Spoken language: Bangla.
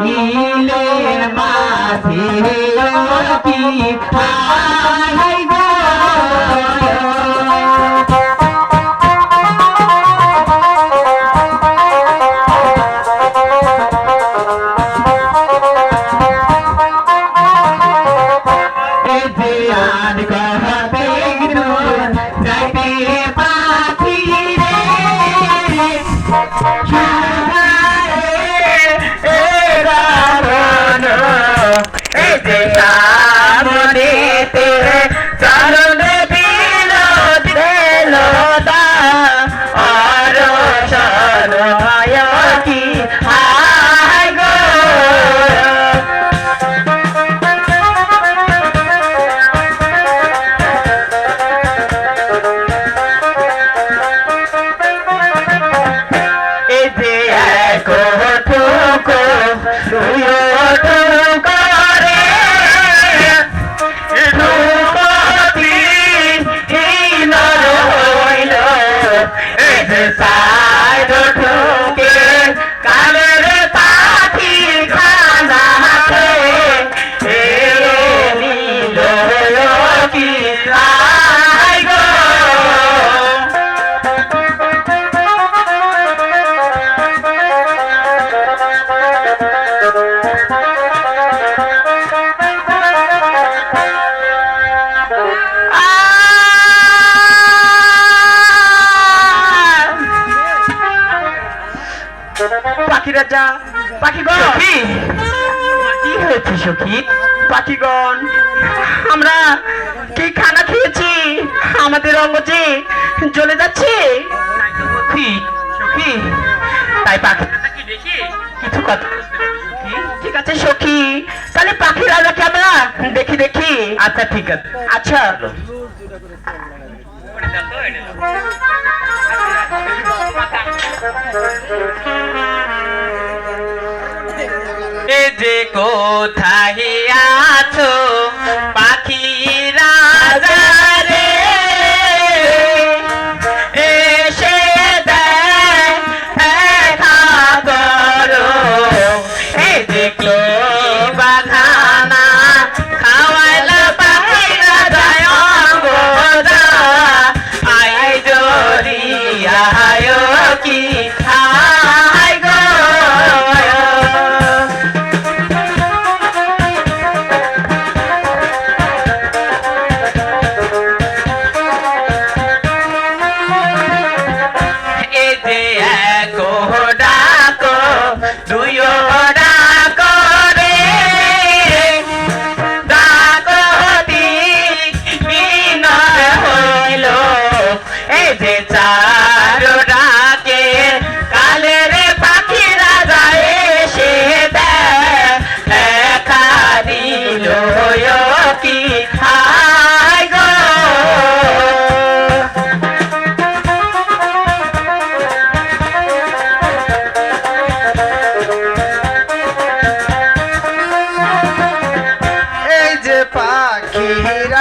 ইলের মাঝে কি হাই Este পাখি রাজা পাখিগণ। কি কি হয়েছে সখী? পাখিগণ আমরা কি খানা খেয়েছি? আমাদের অঙ্গজে জ্বলে যাচ্ছে? সখী সখী। তাই পাখি কিছু কথা। ঠিক আছে সখী তাহলে পাখি রাজাকে আমরা দেখি দেখি। আচ্ছা ঠিক আছে। আচ্ছা। এ যে কোথায় আছো? পাখি রাজা রে। এসে দেখা করো। এ দেখল যে চারো ডাকে কালের পাখিরা যায় সে দেখা কি খায় যে পাখিরা